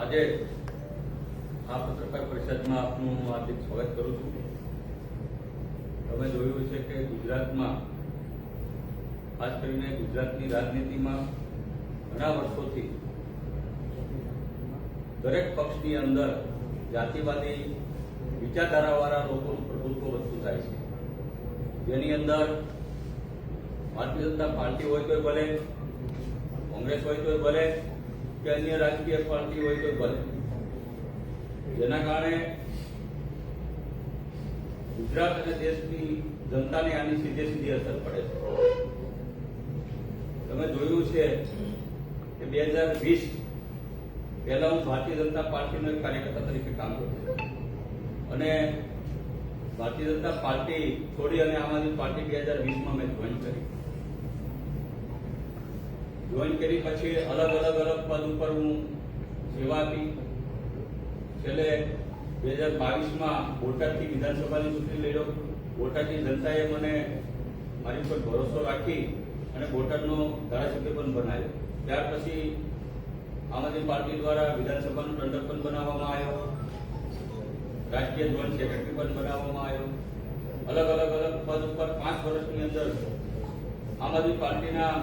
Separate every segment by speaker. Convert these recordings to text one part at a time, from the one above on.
Speaker 1: આજે આ પત્રકાર પરિષદમાં આપનું હાર્દિક સ્વાગત કરું છું. તમે જોયું છે કે ગુજરાતમાં, ખાસ કરીને ગુજરાતની રાજનીતિમાં ઘણા વર્ષોથી દરેક પક્ષની અંદર જાતિવાદી વિચારધારાવાળા લોકોનું પ્રભુત્વ વધતું થાય છે. જેની અંદર ભારતીય જનતા પાર્ટી હોય તોય ભલે, કોંગ્રેસ હોય તોય ભલે કે અન્ય રાજકીય પાર્ટી હોય તો ભલે. જેના કારણે ગુજરાત અને દેશની જનતાને આની સીધે સીધી અસર પડે છે. તમે જોયું છે કે બે હજાર વીસ પહેલા હું ભારતીય જનતા પાર્ટીનો એક કાર્યકર્તા તરીકે કામ કરતો અને ભારતીય જનતા પાર્ટી છોડી અને આમ આદમી પાર્ટી બે હજાર વીસમાં મેં જોઈન કરી. જોઈન કરી પછી અલગ અલગ અલગ પદ ઉપર હું સેવા આપી. છેલ્લે બે હજાર બાવીસમાં બોટાદથી વિધાનસભાની ચૂંટણી લડ્યો. બોટાદની જનતાએ મને મારી ઉપર ભરોસો રાખી અને બોટાદનો ધારાસભ્ય પણ બનાવ્યો. ત્યાર પછી આમ આદમી પાર્ટી દ્વારા વિધાનસભાનો દંડક પણ બનાવવામાં આવ્યો. રાજકીય જોઈન્ટ સેક્રેટરી પણ બનાવવામાં આવ્યો. અલગ અલગ અલગ પદ ઉપર પાંચ વર્ષની અંદર આમ આદમી પાર્ટીના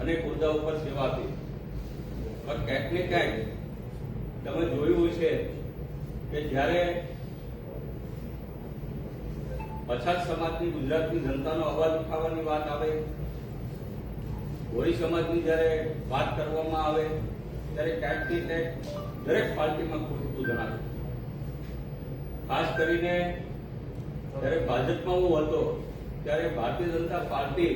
Speaker 1: અનેક હોદ્દા ઉપર સેવા આપી. પણ ક્યાંક ને ક્યાંક તમે જોયું છે કે જ્યારે પછાત સમાજની ગુજરાતની જનતાનો અવાજ ઉઠાવવાની વાત આવે ગોરી સમાજની જ્યારે વાત કરવામાં આવે, ત્યારે ક્યાંક ને ક્યાંક દરેક પાર્ટીમાં ખોટું જણાવે. ખાસ કરીને જ્યારે ભાજપમાં હું હતો, ત્યારે ભારતીય જનતા પાર્ટી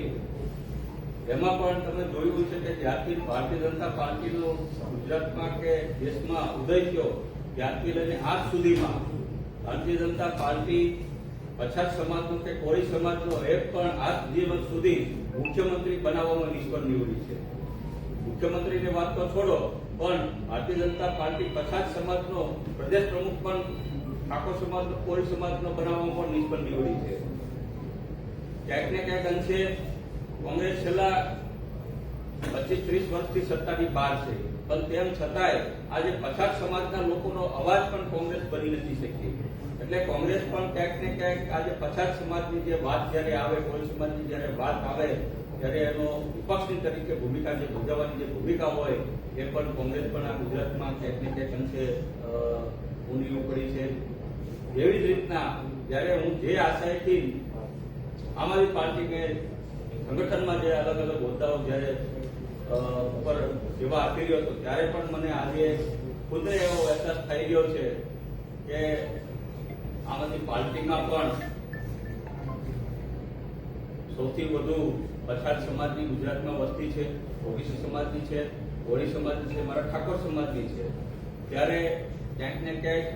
Speaker 1: એમાં પણ તમે જોયું છે કે જ્યારથી ભારતીય જનતા પાર્ટીનો ગુજરાતમાં કે દેશમાં ઉદય થયો, ત્યારથી લઈને આજ સુધીમાં ભારતીય જનતા પાર્ટી, પછાત સમાજનો કે કોળી સમાજનો એક પણ આજ દિવસ સુધી મુખ્યમંત્રી બનાવવામાં નિષ્ફળ નીવડી છે. મુખ્યમંત્રીની વાત તો છોડો, પણ ભારતીય જનતા પાર્ટી પછાત સમાજનો, પ્રદેશ પ્રમુખ પણ ઠાકોર સમાજનો, કોળી સમાજનો બનાવવામાં પણ નિષ્ફળ નીવડી છે. ક્યાંક ને ક્યાંક અંશે કોંગ્રેસ છેલ્લા પચીસ, ત્રીસ વર્ષથી સત્તાની બહાર છે. પણ તેમ છતાંય આજે પછાત સમાજના લોકોનો અવાજ પણ કોંગ્રેસ બની નથી શકી એટલે કોંગ્રેસ પણ ક્યાંક ને ક્યાંક આજે પછાત સમાજની જે વાત જ્યારે આવે, કોઈ સમાજની જ્યારે વાત આવે, ત્યારે એનો વિપક્ષની તરીકે ભૂમિકા જે ભોગવવાની જે ભૂમિકા હોય, એ પણ કોંગ્રેસ પણ આ ગુજરાતમાં ક્યાંક ને ક્યાંક અંશે ઊંડી ઉપડી છે. એવી જ રીતના જ્યારે હું જે આશયથી આમ આદમી પાર્ટી કે સંગઠનમાં જે અલગ અલગ હોદ્દાઓ જ્યારે ઉપર સેવા આપી રહ્યો હતો, ત્યારે પણ મને આજે ખુદ એવો અહેસાસ થઈ ગયો છે કે આમ આદમી પાર્ટીમાં પણ સૌથી વધુ પછાત સમાજની ગુજરાતમાં વસ્તી છે ઓબીસી સમાજની છે કોળી સમાજની છે, મારા ઠાકોર સમાજની છે. ત્યારે ક્યાંક ને ક્યાંક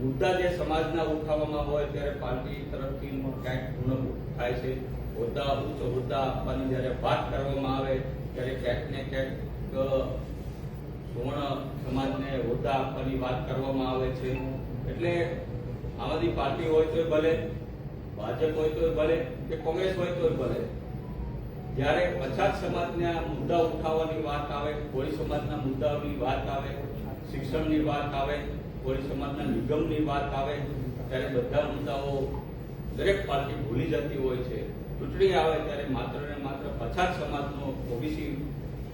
Speaker 1: મુદ્દા જે સમાજના ઉઠાવવામાં હોય, ત્યારે પાર્ટી તરફથી ક્યાંક ગુણ થાય છે. હોદ્દા, ઉચ્ચ હોદ્દા આપવાની જ્યારે વાત કરવામાં આવે, ત્યારે ક્યાંક ને ક્યાંક સુવર્ણ સમાજને હોદ્દા આપવાની વાત કરવામાં આવે છે. એટલે આમ આદમી પાર્ટી હોય તો ભલે, ભાજપ હોય તો ભલે કે કોંગ્રેસ હોય તો ભલે, જ્યારે પછાત સમાજના મુદ્દા ઉઠાવવાની વાત આવે, કોળી સમાજના મુદ્દાઓની વાત આવે, શિક્ષણની વાત આવે, કોળી સમાજના નિગમની વાત આવે, ત્યારે બધા મુદ્દાઓ દરેક પાર્ટી ભૂલી જતી હોય છે. ચૂંટણી આવે ત્યારે માત્ર ને માત્ર પછાત સમાજનો ઓબીસી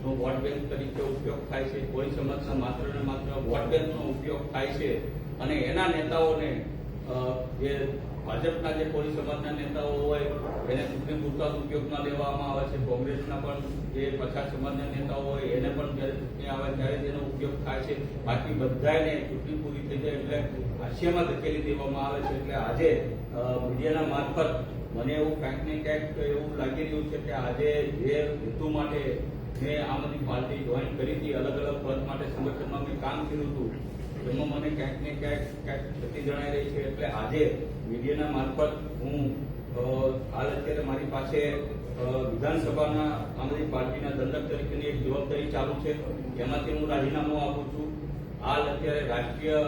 Speaker 1: નો વોટ બેંક તરીકે ઉપયોગ થાય છે. કોઈ સમાજના માત્ર ને માત્ર વોટ બેંકનો ઉપયોગ થાય છે. અને એના નેતાઓને જે ભાજપના જે કોળી સમાજના નેતાઓ હોય, એને સુપ્રીમ પૂરતા ઉપયોગમાં લેવામાં આવે છે. કોંગ્રેસના પણ જે પછાત સમાજના નેતાઓ હોય, એને પણ જ્યારે ચૂંટણી આવે ત્યારે તેનો ઉપયોગ થાય છે. બાકી બધાને ચૂંટણી પૂરી થઈ જાય એટલે હાસ્યમાં ધકેલી દેવામાં આવે છે. એટલે આજે મીડિયાના મારફત મને એવું ક્યાંક ને ક્યાંક એવું લાગી રહ્યું છે કે આજે જે હેતુ માટે મેં આમ આદમી પાર્ટી જોઈન કરી હતી, અલગ અલગ પદ માટે સંગઠનમાં મેં કામ કર્યું હતું, એમાં મને ક્યાંક ને ક્યાંક ક્યાંક ક્ષતિ જણાઈ રહી છે. એટલે આજે મીડિયાના મારફત હું હાલ અત્યારે મારી પાસે વિધાનસભાના આમ આદમી પાર્ટીના દંડક તરીકેની એક જવાબદારી ચાલુ છે. એમાંથી હું રાજીનામું આપું છું. હાલ અત્યારે રાષ્ટ્રીય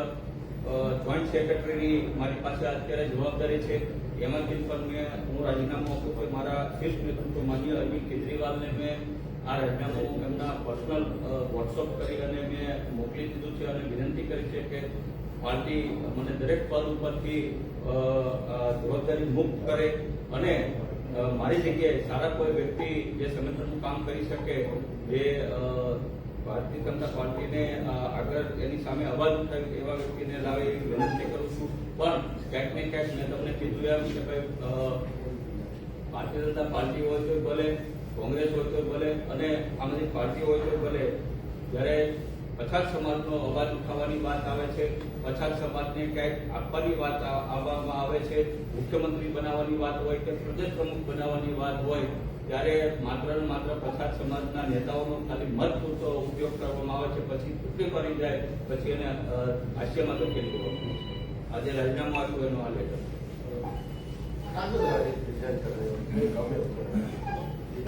Speaker 1: જોઈન્ટ સેક્રેટરીની મારી પાસે અત્યારે જવાબદારી છે. એમાંથી પણ મેં હું રાજીનામું આપું કે મારા શીર્ષ નેતૃત્વ માન્ય અરવિંદ કેજરીવાલને મેં આ રાજીનામું એમના પર્સનલ વોટ્સઅપ કરી અને મેં મોકલી દીધું છે અને વિનંતી કરી છે કે પાર્ટી મને દરેક પદ ઉપરથી જવાબદારી મુક્ત કરે અને મારી જગ્યાએ સારા કોઈ વ્યક્તિ જે સંગઠનનું કામ કરી શકે, જે ભારતીય જનતા પાર્ટીને આગળ એની સામે અવાજ ઉઠાવે એવા વ્યક્તિને લાવે એવી વિનંતી કરું છું. પણ ક્યાંક ને ક્યાંક મેં તમને કીધું એમ કે ભાઈ ભારતીય જનતા પાર્ટી હોય તો ભલે, કોંગ્રેસ હોય તો ભલે અને આમ આદમી પાર્ટી હોય તો ભલે, જ્યારે પછાત સમાજનો અવાજ ઉઠાવવાની વાત આવે છે, પછાત સમાજને ક્યાંક આપવાની વાત આવવામાં આવે છે, મુખ્યમંત્રી બનાવવાની વાત હોય કે પ્રદેશ પ્રમુખ બનાવવાની વાત હોય ત્યારે માત્ર ને માત્ર પછાત સમાજના નેતાઓનો ખાલી મત પૂરતો ઉપયોગ કરવામાં આવે છે પછી ચૂંટણી કરી જાય પછી એને હાસ્યમાં તો દેવામાં આજે રાજીનામું આવ્યું એનો આ લેટર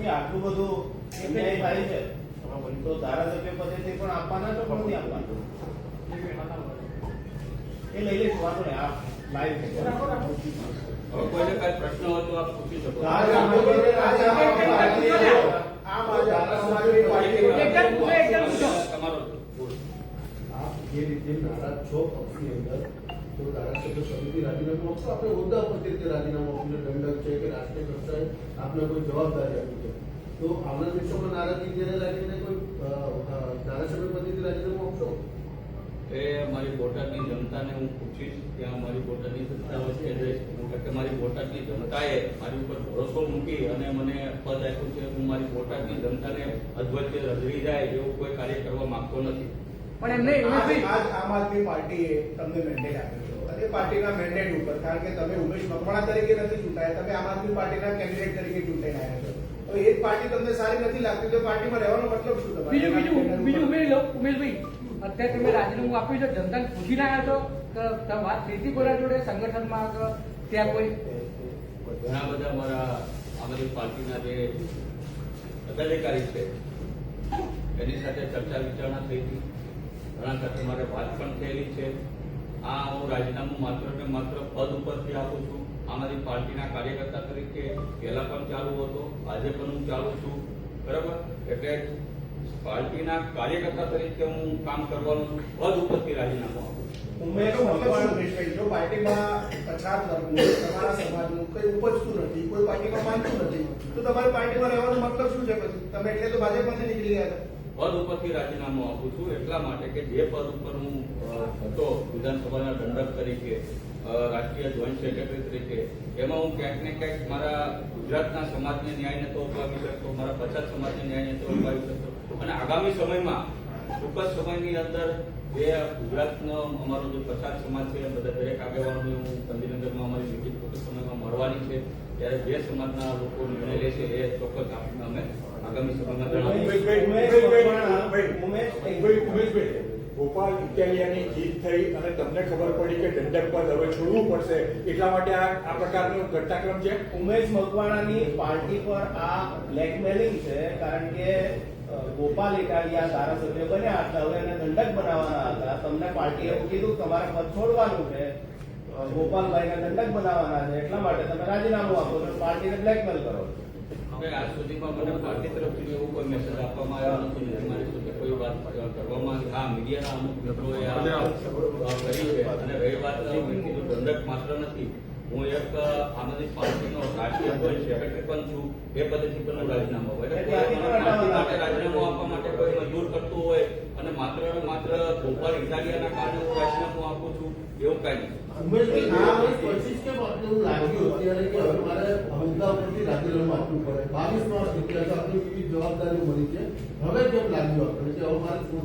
Speaker 2: આટલું બધું થાય છે. તો ધારાસભ્ય પદેથી પણ આપવાના છો પણ નહીં આપવાના. એ લઈ લઈશું વાંધો નહીં આ લાઈવ
Speaker 1: કોઈને કાંઈ પ્રશ્ન હોય તો આપ પૂછી શકો છો.
Speaker 2: ધારાસભ્ય પદે રાજીનામું આપવાના. આમ આજે ધારાસભ્યની પાર્ટી
Speaker 3: એકદમ પૂછો, એકદમ પૂછો.
Speaker 1: તમારો
Speaker 4: આપ જે રીતે નારાજ છો પક્ષની અંદર તો ધારાસભ્ય સમિતિ રાજીનામું આપશો આપણે હોદ્દા પરથી તે રાજીનામું છે દંડક છે કે રાષ્ટ્રીય કક્ષાએ આપને કોઈ જવાબદારી આપી છે તો આવનાર દિવસોમાં નારાજગી જ્યારે લાગીને કોઈ ધારાસભ્ય પદેથી રાજીનામું આપશો
Speaker 1: એ મારી બોટાદની જનતાને હું પૂછીશ કે મારી બોટાદની જનતા વચ્ચે રહીશ કે મારી બોટાદની જનતાએ મારી ઉપર ભરોસો મૂકી અને મને પદ આપ્યું છે. હું મારી બોટાદની જનતાને અધવચ્ચે રજરી જાય એવું કોઈ કાર્ય કરવા માંગતો નથી.
Speaker 3: પણ એમને
Speaker 2: આજ આજ આમ આદમી પાર્ટીએ તમને મેન્ડેટ આપ્યો છે અને પાર્ટીના મેન્ડેટ ઉપર કારણ કે તમે ઉમેશ મકવાણા તરીકે નથી ચૂંટાયા તમે આમ આદમી પાર્ટીના કેન્ડિડેટ તરીકે ચૂંટાઈ આવ્યા છો. તો એ પાર્ટી તમને સારી નથી લાગતી તો પાર્ટીમાં રહેવાનો મતલબ શું તમારે?
Speaker 3: બીજું બીજું બીજું ઉમેરી લો ઉમેશભાઈ. અત્યારે તમે રાજીનામું આપ્યું છે, જનતાને પૂછી ના છો કે વાત થઈ હતી કોના જોડે સંગઠનમાં કે ત્યાં કોઈ?
Speaker 1: ઘણા બધા મારા આદમી પાર્ટીના જે પદાધિકારી છે, એની સાથે ચર્ચા વિચારણા થઈ હતી. ઘણા સાથે મારે વાત પણ થયેલી છે. આ હું રાજીનામું માત્ર ને માત્ર પદ ઉપરથી આપું છું. અમારી પાર્ટીના કાર્યકર્તા તરીકે પહેલા પણ ચાલુ હતો, આજે પણ હું ચાલુ છું. બરાબર? એટલે પાર્ટીના કાર્યકર્તા તરીકે હું કામ કરવાનું પદ ઉપરથી રાજીનામું આપું છું.
Speaker 2: ઉમેશ જો પાર્ટીમાં પછાત વર્ગનું તમારા સમાજનું કઈ ઉપજતું નથી કોઈ પાર્ટીમાં માનતું નથી તો તમારે પાર્ટીમાં રહેવાનો મતલબ શું છે પછી? તમે એટલે તો ભાજપમાંથી નીકળી ગયા
Speaker 1: પદ ઉપરથી રાજીનામું આપું છું એટલા માટે કે જે પદ ઉપર હું હતો વિધાનસભાના દંડક તરીકે રાષ્ટ્રીય જોઈન્ટ સેક્રેટરી તરીકે એમાં હું ક્યાંક ને ક્યાંક મારા ગુજરાતના સમાજને ન્યાય નતો અપાવી શકતો મારા પછાત સમાજને ન્યાય નતો અપાવી શકતો. અને આગામી સમયમાં ટૂંક જ સમયની અંદર જે ગુજરાતનો અમારો જે પછાત સમાજ છે બધા દરેક આગેવાનોને હું ગાંધીનગરમાં અમારી મિટિંગ ટૂંક સમયમાં મળવાની છે. ત્યારે જે સમાજના લોકો નિર્ણય લેશે એ ચોક્કસ આપને અમે આગામી સમયમાં જણાવીશું.
Speaker 5: ગોપાલ ઇટાલિયાની જીત થઈ અને તમને ખબર પડી કે દંડક પદ હવે છોડવું પડશે. એટલા માટે આ આ પ્રકારનો ઘટનાક્રમ છે.
Speaker 2: ઉમેશ મકવાણાની પાર્ટી પર આ બ્લેકમેલિંગ છે કારણ કે ગોપાલ ઇટાલિયા ધારાસભ્ય બન્યા હતા. હવે એને દંડક બનાવવાના હતા. તમને પાર્ટીએ એવું કીધું તમારે પદ છોડવાનું છે. ગોપાલભાઈને દંડક બનાવવાના છે. એટલા માટે તમે રાજીનામું આપો છો પાર્ટીને બ્લેકમેલ કરો
Speaker 1: આજ સુધીમાં મને પાર્ટી તરફથી એવું કોઈ મેસેજ આપવામાં આવ્યો નથી મારી કોઈ વાત કરવામાં મીડિયાના અમુક મિત્રોએ વાત છે અને રહી દંડક માત્ર નથી. હું એક આમ પાર્ટીનો રાષ્ટ્રીય સેક્રેટરી પણ છું એ પદેથી પણ હું રાજીનામું માટે રાજીનામું આપવા માટે કોઈ મજબૂર કરતું હોય અને માત્ર માત્ર ભોપાલ ઇટાલિયાના કારણે હું રાજીનામું આપું છું એવું કાંઈ નથી.
Speaker 4: છે મળી છે. હવે કેમ લાગ્યું આપણે કે હવે મારે શું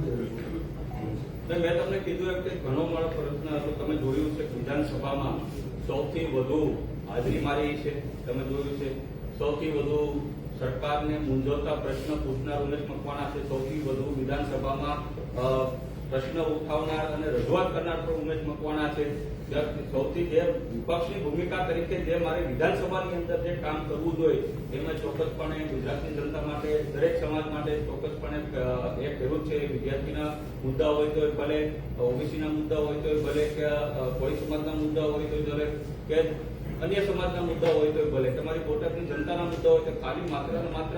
Speaker 1: મેં તમને કીધું એમ કે ઘણો મારો પ્રશ્ન હતો તમે જોયું છે વિધાનસભામાં સૌથી વધુ હાજરી મારી છે, તમે જોયું છે. સૌથી વધુ સરકારને મૂંઝવતા પ્રશ્ન પૂછનાર ઉમેશ મકવાણા છે. સૌથી વધુ વિધાનસભામાં પ્રશ્ન ઉઠાવનાર અને રજૂઆત કરનાર પણ ઉમેશ મકવાણા છે. સૌથી જે વિપક્ષની ભૂમિકા તરીકે જે મારે વિધાનસભાની અંદર જે કામ કરવું જોઈએ, એમાં ચોક્કસપણે ગુજરાતની જનતા માટે, દરેક સમાજ માટે ચોક્કસપણે એ કર્યું છે. વિદ્યાર્થીના મુદ્દા હોય તો ભલે, ઓબીસીના મુદ્દા હોય તો ભલે, કે કોઈ સમાજના મુદ્દા હોય તો ભલે, કે અન્ય સમાજના મુદ્દા હોય તો ભલે. તમારી મારી બોટાદની જનતાના મુદ્દા હોય તો ખાલી માત્ર માત્ર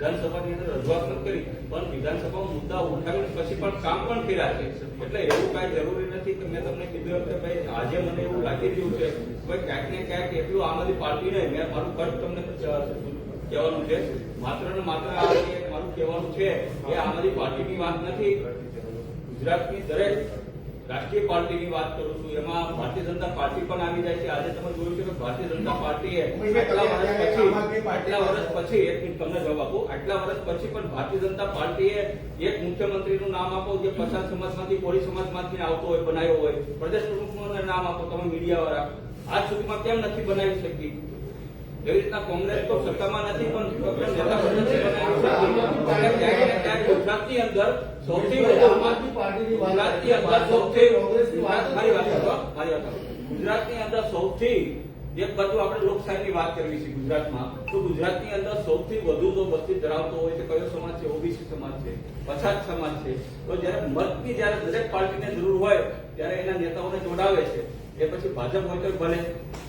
Speaker 1: વિધાનસભાની અંદર રજૂઆત ન કરી, પણ વિધાનસભામાં મુદ્દા ઉઠાવીને પછી પણ કામ પણ કર્યા છે. એટલે એવું કાંઈ જરૂરી નથી કે મેં તમને કીધું કે ભાઈ, આજે મને એવું લાગી રહ્યું છે, ભાઈ ક્યાંક ને ક્યાંક એટલું આમ આદમી પાર્ટીને મેં મારું કટ તમને કહેવાનું છે. માત્ર ને માત્ર આ મારું કહેવાનું છે કે આમ આદમી પાર્ટીની વાત નથી. ગુજરાતની દરેક રાષ્ટ્રીય પાર્ટીની વાત કરું છું. એમાં ભારતીય જનતા પાર્ટી પણ આવી જાય છે. આજે તમે જોયું છે કે ભારતીય જનતા પાર્ટીએ આટલા વર્ષ પછી આટલા વર્ષ પછી એક મિનિટ તમને જવાબ આપો. આટલા વર્ષ પછી પણ ભારતીય જનતા પાર્ટીએ એક મુખ્યમંત્રીનું નામ આપો જે પછાત સમાજમાંથી કોળી સમાજમાંથી આવતો હોય બનાવ્યો હોય. પ્રદેશ પ્રમુખનું નામ આપો તમે મીડિયા વાળા આજ સુધીમાં કેમ નથી બનાવી શકી એવી રીતના કોંગ્રેસ તો સત્તામાં નથી પણ ગુજરાતની અંદર સૌથી
Speaker 4: આમ આદમી પાર્ટીની વાત
Speaker 1: ગુજરાતની અંદર સૌથી
Speaker 4: કોંગ્રેસની વાત
Speaker 1: મારી વાત મારી વાત ગુજરાતની અંદર સૌથી એક બાજુ આપણે લોકશાહીની વાત કરવી છે ગુજરાતમાં તો ગુજરાતની અંદર સૌથી વધુ જો વસ્તી ધરાવતો હોય છે કયો સમાજ છે? ઓબીસી સમાજ છે પછાત સમાજ છે. તો જયારે મતની જયારે દરેક પાર્ટીને જરૂર હોય ત્યારે એના નેતાઓને જોડાવે છે. એ પછી ભાજપ હોય તો ભલે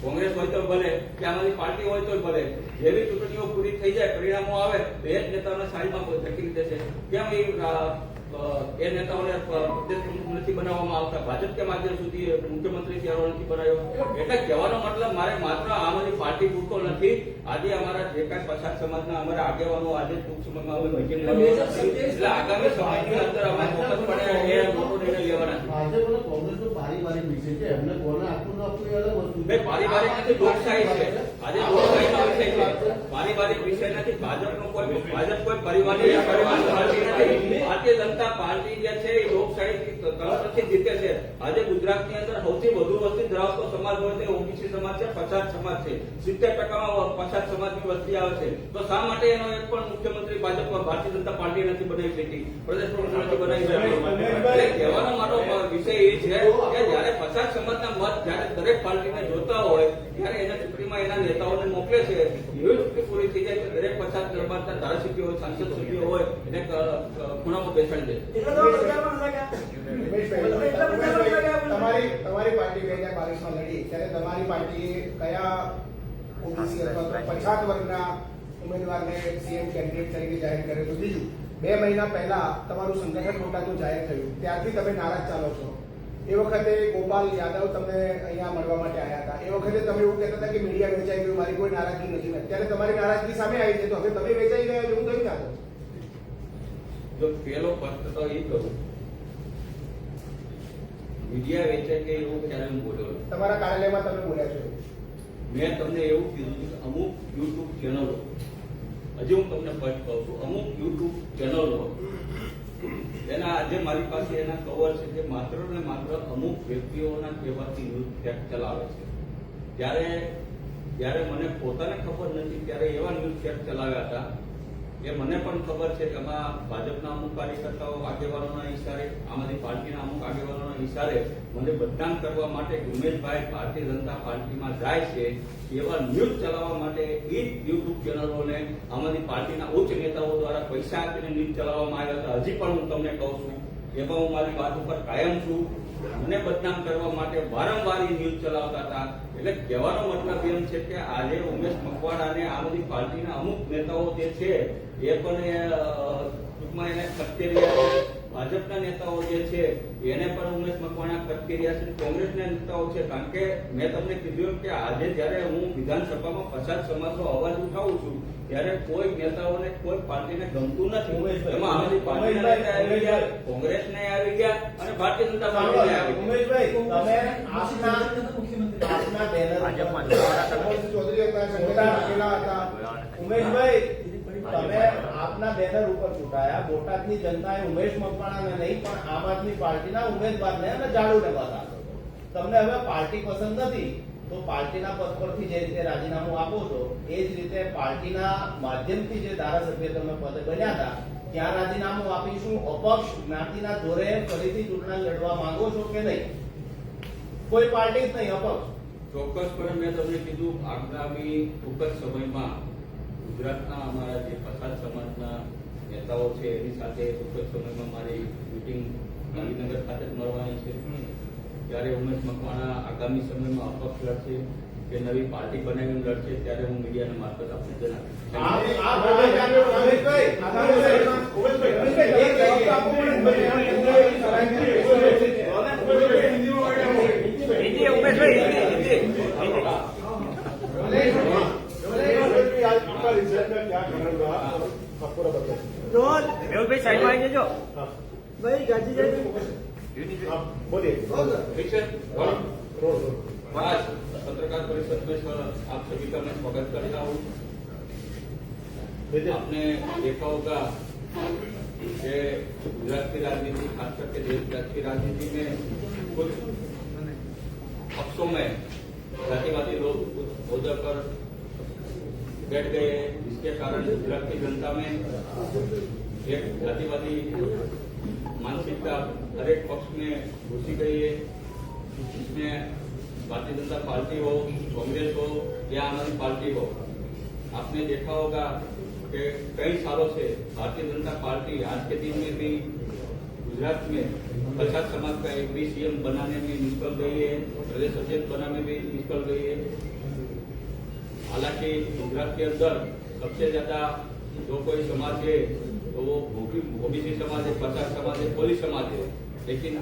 Speaker 1: કોંગ્રેસ હોય તો ભલે કે આમાંથી પાર્ટી હોય તો ભલે જેવી ચૂંટણીઓ પૂરી થઈ જાય પરિણામો આવે તો એ જ નેતાઓને સાઈડમાં ધકી દે છે કેમ એ એ નેતાઓને પ્રદેશ પ્રમુખ નથી બનાવવામાં આવતા? ભાજપ કેમ આજે સુધી મુખ્યમંત્રી ત્યારે નથી બનાવ્યો? એટલે કહેવાનો મતલબ મારે માત્ર આમ પાર્ટી પૂરતો નથી. આજે અમારા જે કાંઈ પછાત સમાજના અમારા આગેવાનો આજે ટૂંક સમયમાં અમે meeting એટલે આગામી સમયની અંદર અમે ચોક્કસપણે એ મોટો નિર્ણય લેવાના છીએ
Speaker 4: ભાજપ અને કોંગ્રેસનો પારિવારિક વિષય છે એમને કોને આપવું ન આપવું એ અલગ વસ્તુ છે.
Speaker 1: પારિવારિક નથી લોકશાહી છે. આજે લોકશાહીનો વિષય છે. પારિવારિક વિષય નથી. ભાજપનો કોઈ ભાજપ કોઈ પરિવારની પાર્ટી નથી ભારતીય જનતા પાર્ટી જે છે એ લોકશાહી તરફથી જીતે છે. આજે ગુજરાતની અંદર સૌથી વધુ વસ્તી ધરાવતો સમાજ હોય તે ઓબીસી સમાજ છે પછાત સમાજ છે. સિત્તેર ટકામાં પછાત સમાજની વસ્તી આવે છે. તો શા માટે એનો એક પણ મુખ્યમંત્રી ભાજપમાં ભારતીય જનતા પાર્ટી નથી બનાવી શકી? પ્રદેશ પ્રમુખ નથી બનાવી શકી? એટલે કહેવાનો મારો વિષય એ છે કે જયારે પછાત સમાજના મત જયારે દરેક પાર્ટીને જોતા હોય ત્યારે એના ચૂંટણીમાં એના નેતાઓને મોકલે છે. એવી ચૂંટણી પૂરી થઈ જાય કે દરેક પચાસ સમાજના ધારાસભ્યો હોય સાંસદ સભ્યો હોય એને ખૂણામાં બેસાડી દે.
Speaker 2: તમારી તમારી પાર્ટી બે હજાર બાવીસમાં લડી. ત્યારે તમારી પાર્ટીએ કયા ઓબીસી અથવા પછાત વર્ગના ઉમેદવારને સીએમ કેન્ડિડેટ તરીકે જાહેર કર્યો? તો બીજું બે મહિના પહેલા તમારું સંગઠન મોટાનું જાહેર થયું. ત્યારથી તમે નારાજ ચાલો છો. એ વખતે ગોપાલ યાદવ તમને અહીંયા મળવા માટે આવ્યા હતા. એ વખતે તમે એવું કહેતા હતા કે મીડિયા વેચાઈ ગયું મારી કોઈ નારાજગી નથી. અત્યારે તમારી નારાજગી સામે આવી છે તો હવે તમે વેચાઈ ગયા એવું કેમ ના
Speaker 1: જો પેલો પ્રશ્ન તો એ કરું. મીડિયા વેચાય કે એવું ક્યારે હું બોલ્યો
Speaker 2: તમારા કાર્યાલયમાં તમે બોલ્યા છો.
Speaker 1: મેં તમને એવું કીધું કે અમુક યુટ્યુબ ચેનલો હજી હું તમને સ્પષ્ટ કહું છું અમુક યુટ્યુબ ચેનલો એના આજે મારી પાસે એના કવર છે કે માત્ર ને માત્ર અમુક વ્યક્તિઓના કહેવાથી ન્યૂઝ ચલાવે છે. ત્યારે જ્યારે મને પોતાને ખબર નથી, ત્યારે એવા ન્યૂઝ ફેક ચલાવ્યા હતા એ મને પણ ખબર છે કે આમાં ભાજપના અમુક કાર્યકર્તાઓ આગેવાનોના ઇશારે આમ આદમી પાર્ટીના અમુક આગેવાનોના ઇશારે મને બદનામ કરવા માટે કે ઉમેશભાઈ ભારતીય જનતા પાર્ટીમાં જાય છે, એવા ન્યૂઝ ચલાવવા માટે એ જ યુટ્યુબ ચેનલોને આમ આદમી પાર્ટીના ઉચ્ચ નેતાઓ દ્વારા પૈસા આપીને ન્યૂઝ ચલાવવામાં આવ્યા હતા. હજી પણ હું તમને કહું છું, એમાં હું મારી વાત ઉપર કાયમ છું. મને બદનામ કરવા માટે વારંવાર ન્યૂઝ ચલાવતા હતા. એટલે કહેવાનો મતલબ એમ છે કે આજે ઉમેશ મકવાડાને અને આ બધી પાર્ટીના અમુક નેતાઓ જે છે એ પણ એ, ટૂંકમાં એને ખટકી રહ્યા છે ભાજપના નેતાઓ જે છે એને પણ ઉમેશ મકવાણા ખટકી રહ્યા છે કોંગ્રેસના નેતાઓ છે. કારણ કે મેં તમને કીધું કે આજે જ્યારે હું વિધાનસભામાં પછાત સમાજનો અવાજ ઉઠાવું છું ત્યારે કોઈ નેતાઓને કોઈ પાર્ટીને ગમતું નથી. એમાં આમ આદમી પાર્ટીના આવી ગયા. કોંગ્રેસને આવી ગયા અને ભારતીય જનતા પાર્ટીને આવી ગયા.
Speaker 2: ઉમેશભાઈ તમે આપના આપના બેનર
Speaker 6: ભાજપમાં
Speaker 2: ચૌધરી હતા હતા. ઉમેશભાઈ તમે આપના બેનર ઉપર ચૂંટાયા, બોટાદની જનતાએ ઉમેશ મકવાણાને નહીં, પણ આમ આદમી પાર્ટીના ઉમેદવારને અને જાડુને આપ્યો તમને હવે પાર્ટી પસંદ નથી, તો પાર્ટીના પદ પરથી જે રીતે રાજીનામું આપો છો, એ જ રીતે પાર્ટીના માધ્યમથી જે ધારાસભ્ય તમે પદે બન્યા હતા, ત્યાં રાજીનામું આપીશું. અપક્ષ જ્ઞાતિના ધોરે ફરીથી ચૂંટણી લડવા માંગો છો કે નહીં? કોઈ પાર્ટી જ નહીં, અપક્ષ.
Speaker 1: ચોક્કસપણે મેં તમને કીધું, આગામી ટૂંક સમયમાં ગુજરાતના અમારા જે પછાત સમાજના નેતાઓ છે એની સાથે ટૂંક સમયમાં મારી મિટિંગ ગાંધીનગર ખાતે જ મળવાની છે. ત્યારે ઉમેશ મકવાણા આગામી સમયમાં અપક્ષ લડશે કે નવી પાર્ટી બનાવીને લડશે ત્યારે હું મીડિયાના મારફત આપને જણાવીશ.
Speaker 6: મેહુલભાઈ સાઈડમાં આવી જજો ભાઈ ગાજી જાય
Speaker 1: ठीक है आज पत्रकार परिषद में सर आप सभी का मैं स्वागत करता हूँ आपने देखा होगा कि गुजरात की राजनीति खास करके देश की राजनीति में कुछ पक्षों में जातिवादी लोग कुछ ओहदे पर बैठ गए हैं, जिसके कारण गुजरात की जनता में एक जातिवादी मानसिकता हर एक पक्ष में घुसी गई है इसमें भारतीय जनता पार्टी हो कांग्रेस हो या आम आदमी पार्टी हो आपने देखा होगा कि कई सालों से भारतीय जनता पार्टी आज के दिन में भी गुजरात में पछात समाज का एक भी सीएम बनाने में निष्फल गई है प्रदेश अध्यक्ष बनाने में निष्फल गई है हालांकि गुजरात के अंदर सबसे ज्यादा जो कोई समाज है तो वो ओबीसी समाज है पचास समाज है कोली समाज है। लेकिन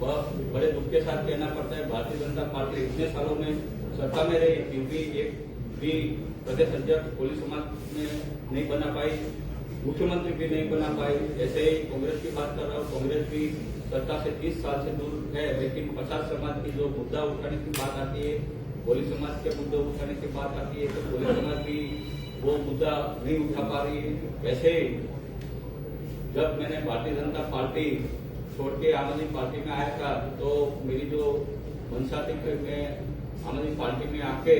Speaker 1: वह बड़े दुख के साथ कहना पड़ता है, भारतीय जनता पार्टी इतने सालों में सत्ता में रही, क्योंकि एक भी प्रदेश अध्यक्ष कोली समाज में नहीं बना पाई, मुख्यमंत्री भी नहीं बना पाई। ऐसे ही कांग्रेस की बात कर रहा हूँ, कांग्रेस भी सत्ता से तीस साल से दूर है, लेकिन पचास समाज की जो मुद्दा उठाने की बात आती है कोली समाज के मुद्दे उठाने की बात आती है तो कोली समाज भी वो मुद्दा नहीं उठा पा रही है। वैसे जब मैंने भारतीय जनता पार्टी छोड़ के आम आदमी पार्टी में आया था तो मेरी जो मंशा थी कि मैं आम आदमी पार्टी में आके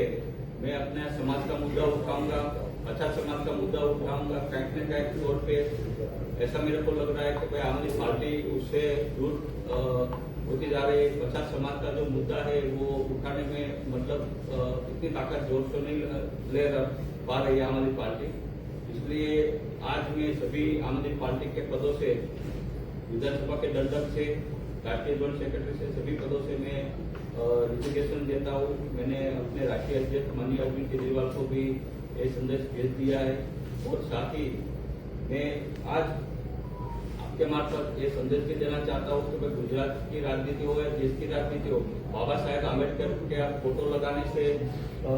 Speaker 1: मैं अपने समाज का मुद्दा उठाऊँगा अच्छा समाज का मुद्दा उठाऊँगा कहीं न कहीं तौर पे ऐसा मेरे को लग रहा है कि भाई आम आदमी पार्टी उससे दूर होती जा रही है। पचास समाज का जो मुद्दा है, वो उठाने में मतलब इतनी ताकत ज़ोर से नहीं ले पा रही है आम आदमी पार्टी। इसलिए आज मैं सभी आम आदमी पार्टी के पदों से विधानसभा के दंडक से राष्ट्रीय जोन सेक्रेटरी से सभी पदों से मैं रिजिग्नेशन देता हूँ। मैंने अपने राष्ट्रीय अध्यक्ष माननीय अरविंद केजरीवाल को भी ये संदेश भेज दिया है। और साथ ही मैं आज आपके मार्फत ये संदेश भी देना चाहता हूँ कि भाई गुजरात की राजनीति हो या देश की राजनीति हो बाबा साहेब आम्बेडकर के आप फ़ोटो लगाने से अ,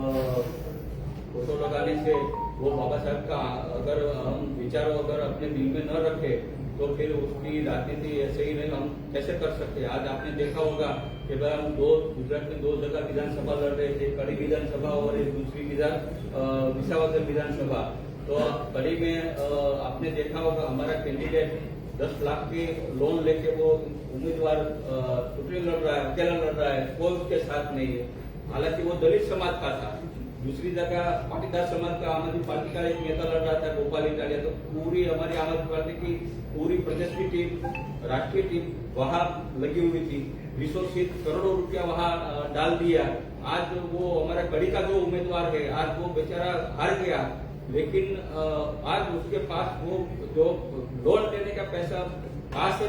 Speaker 1: फ़ोटो लगाने से वो बाबा साहब का अगर हम विचारों अगर अपने दिल में न रखे तो फिर उसकी राजनीति ऐसे ही नहीं हम कैसे कर सकते आज आपने देखा होगा कि भाई हम दो, गुजरात में दो जगह विधानसभा लड़ रहे थे, कड़ी विधानसभा और एक दूसरी विधान विसावदर विधानसभा। तो कड़ी में आपने देखा होगा हमारा कैंडिडेट दस लाख की लोन लेके वो उम्मीदवार चुनावी लड़ रहा है, अकेला लड़ रहा है, कोई उसके साथ नहीं है। हालाँकि वो दलित समाज का था। दूसरी जगह पाटीदार समाज का आम आदमी पार्टी का एक नेता लड़ रहा था गोपाल इटालिया तो पूरी हमारी आम आदमी पार्टी की, पूरी प्रदेश की टीम, राष्ट्रीय टीम वहाँ लगी हुई थी। विश्वसित करोड़ों रुपया वहाँ डाल दिया। आज वो हमारा कड़ी का जो उम्मीदवार है, आज वो बेचारा हार गया। लेकिन आज उसके पास वो जो लोन लेने का पैसा कहाँ से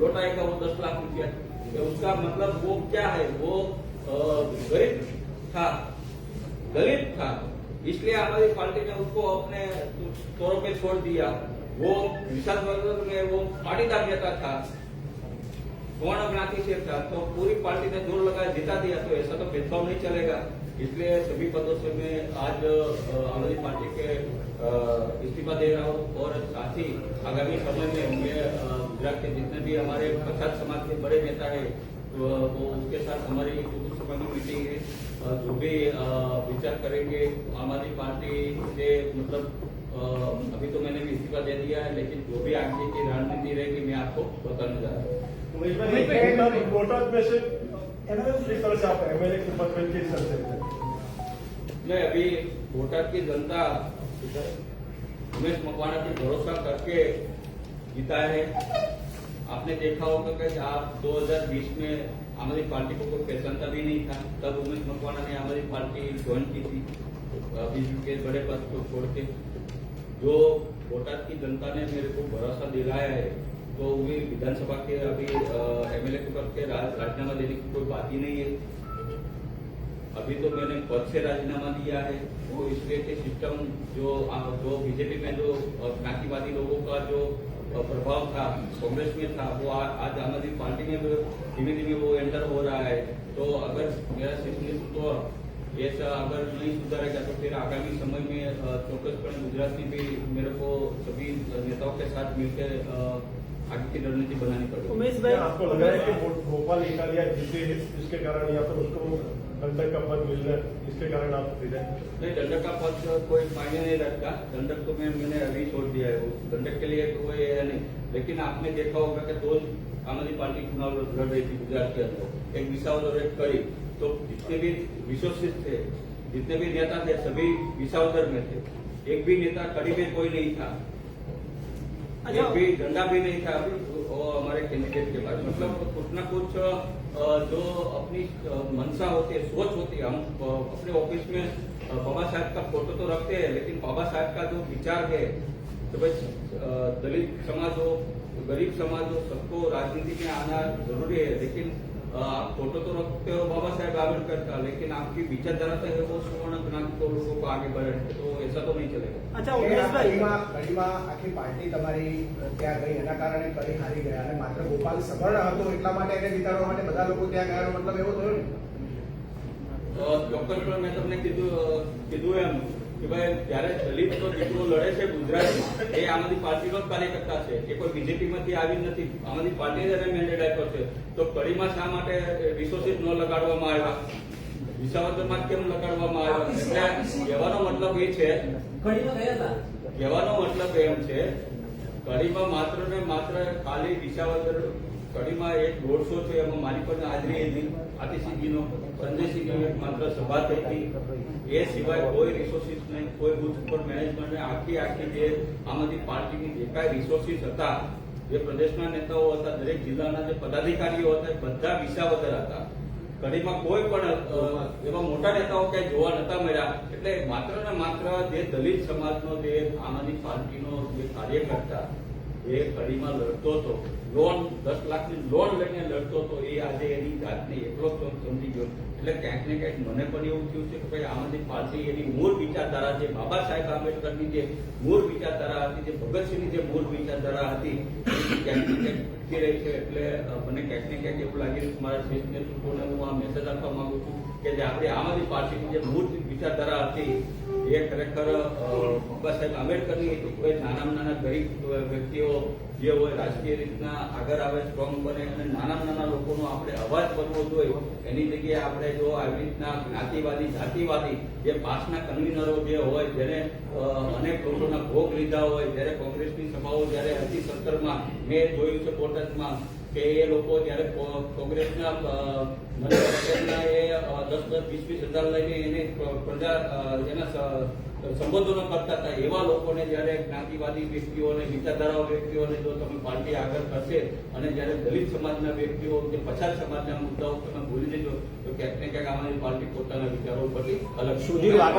Speaker 1: लौटाएगा वो दस लाख रुपया? तो उसका मतलब वो क्या है? वो गरीब था। दलित था। इसलिए हमारी पार्टी ने उसको अपने तौरों पे छोड़ दिया। वो विशाल वर्ग में वो पाटीदार नेता था। वर्ण ज्ञाति से था। तो पूरी पार्टी ने ज़ोर लगाया, जिता दिया। तो ऐसा तो भेदभाव नहीं चलेगा। इसलिए सभी पदों से मैं आज आम आदमी पार्टी के इस्तीफा दे रहा हूँ। और साथ ही आगामी समय में मैं गुजरात के जितने भी हमारे पछात समाज के बड़े नेता है तो वो उसके साथ हमारी कुछ मीटिंग है। जो भी विचार करेंगे आम आदमी पार्टी से मतलब अभी तो मैंने भी इस्तीफा दे दिया है लेकिन जो भी आगे की रणनीति रहेगी मैं आपको बताने जा रहा हूँ।
Speaker 7: में से
Speaker 1: अभी बोटाद की जनता उमेश मकवाना की भरोसा करके जीता है। आपने देखा होगा कि आप 2020 में आम आदमी पार्टी को कोई पहचानता भी नहीं था। तब उमेश मकवाना ने आम आदमी पार्टी ज्वाइन की थी बीजेपी के बड़े पद को छोड़ के। जो बोटाद की जनता ने मेरे को भरोसा दिलाया है तो वे विधानसभा के अभी एमएलए के पद के राजीनामा देने की कोई बात ही नहीं है। अभी तो मैंने पद से राजीनामा दिया है। वो इसलिए कि सिस्टम जो जो बीजेपी में जो ज्ञातिवादी लोगों का जो प्रभाव था कांग्रेस में था वो आ, आज आम आदमी पार्टी में भी धीमे धीमे वो एंटर हो रहा है तो अगर मेरा शीर्ष नेतृत्व ऐसा अगर नहीं सुधारेगा तो फिर आगामी समय में अ, चौकसपणे गुजरात की भी मेरे को सभी नेताओं के साथ मिलकर अ, आगे की रणनीति बनानी पड़ेगी
Speaker 6: उमेश
Speaker 7: क्या
Speaker 6: भाई
Speaker 7: आपको लग रहा है कि गो- गोपाल इटालिया जीते इसके कारण या फिर उसको दंडक का पद मिल रहा है इसके कारण आप फिरे
Speaker 1: नहीं दंडक का पद कोई मायने नहीं रखता दंडक तो मैं मैंने अभी छोड़ दिया है वो दंडक के लिए तो कोई है नहीं लेकिन आपने देखा होगा कि दो आम आदमी पार्टी चुनाव लड़ रही थी गुजरात के अंदर एक विसावदर और एक कड़ी तो जितने भी विश्वसित थे जितने भी नेता थे सभी विसावदर में थे एक भी नेता कड़ी में कोई नहीं था
Speaker 6: अच्छा।
Speaker 1: एक भी डंडा भी नहीं था अभी वो हमारे कैंडिडेट के पास मतलब कुछ ना कुछ अ, जो अपनी अ, मंशा होती है सोच होती है हम अ, अपने ऑफिस में अ, बाबा साहब का फोटो तो रखते हैं लेकिन बाबा साहब का जो विचार है तो भाई अ, दलित समाज हो गरीब समाज हो सबको राजनीति में आना जरूरी है लेकिन अ, आप फोटो तो रखते हो बाबा साहेब आंबेडकर का लेकिन आपकी विचारधारा तो है वो सुवर्ण क्रांति को लोगों को आगे बढ़े तो ऐसा तो नहीं चलेगा
Speaker 6: અચ્છા ઉમેશભાઈ
Speaker 8: કડીમાં કડીમાં આખી પાર્ટી તમારી ત્યાં ગઈ એના કારણે કડી હારી ગયા અને માત્ર ગોપાલ સબળ હતો એટલા માટે એને જીતાડવા માટે બધા લોકો ત્યાં ગયા મતલબ એવો થયો ને
Speaker 1: અ, ચોક્કસપણે મેં તમને કીધું અ, કીધું એમ કે ભાઈ જ્યારે દલિત તો દીકરો લડે છે ગુજરાતમાં એ આમ આદમી પાર્ટીનો જ કાર્યકર્તા છે. એ કોઈ બીજેપી માંથી આવી નથી. આમ આદમી પાર્ટીએ એને મેન્ડેટ આપ્યો છે. તો કડીમાં શા માટે રિસોર્સિસ ન લગાડવામાં આવ્યા? વિસાવદરમાં કેમ લગાડવામાં આવ્યો? એટલે કહેવાનો મતલબ એ છે કહેવાનો મતલબ એમ છે કડીમાં માત્ર ને માત્ર ખાલી વિસાવદર કડીમાં એક દોઢસો છે, એમાં મારી પણ હાજરી હતી. આતિશીજીનો સંજયસિંહની માત્ર સભા થઈ હતી. એ સિવાય કોઈ રિસોર્સિસ નહીં, કોઈ બુથ ઉપર મેનેજમેન્ટ નહીં. આખી આખી જે આમાંથી પાર્ટીની જે કાંઈ રિસોર્સિસ હતા, જે પ્રદેશના નેતાઓ હતા, દરેક જિલ્લાના જે પદાધિકારીઓ હતા બધા વિસાવદર હતા. કડીમાં કોઈ પણ એવા મોટા નેતાઓ ક્યાંય જોવા નતા મળ્યા. એટલે માત્ર ને માત્ર જે દલિત સમાજનો જે આમ આદમી પાર્ટીનો જે કાર્યકર્તા, એ કડીમાં લડતો હતો. લોન, દસ લાખની લોન લઈને લડતો હતો, એ આજે એની જાતને એકલો સમજી ગયો. એટલે ક્યાંક ને ક્યાંક મને પણ એવું થયું છે કે ભાઈ આમ આદમી એની મૂળ વિચારધારા જે બાબા સાહેબ આંબેડકરની જે મૂળ વિચારધારા હતી, જે ભગતસિંહની જે મૂળ વિચારધારા હતી ક્યાંક ને ક્યાંક અટકી રહી છે. એટલે મને ક્યાંક ને ક્યાંક એવું લાગી છે મારા શ્રેષ્ઠ નેતૃત્વને હું આ મેસેજ આપવા માંગુ છું કે જે આપણી આમ આદમી જે મૂળ વિચારધારા હતી એ ખરેખર બાબા સાહેબ આંબેડકરની કોઈ નાના નાના ગરીબ વ્યક્તિઓ જે હોય, રાજકીય રીતના આગળ આવે, સ્ટ્રોંગ બને અને નાના નાના લોકોનો આપણે અવાજ બનવો જોઈએ, એની જગ્યાએ આપણે જો આવી રીતના જ્ઞાતિવાદી, જાતિવાદી જે પાસના કન્વીનરો જે હોય, જેને અનેક લોકોના ભોગ લીધા હોય, જ્યારે કોંગ્રેસની સભાઓ જ્યારે હતી સત્તરમાં, મેં જોયું છે બોટાદમાં કે એ લોકો જ્યારે કો- કોંગ્રેસના અ, એ દસ દસ વીસ વીસ હજાર લઈને એને પ્રજા એના સંબોધનો કરતા હતા. એવા લોકોને જ્યારે જ્ઞાતિવાદી વ્યક્તિઓને વિચારધારાઓ વ્યક્તિઓને જો તમે પાર્ટી આગળ કરશે અને જ્યારે દલિત સમાજના વ્યક્તિઓ કે પછાત સમાજના મુદ્દાઓ તમે ભૂલી દેજો તો ક્યાંક ને ક્યાંક અમારી પાર્ટી પોતાના વિચારો પરથી અલગ
Speaker 6: વાત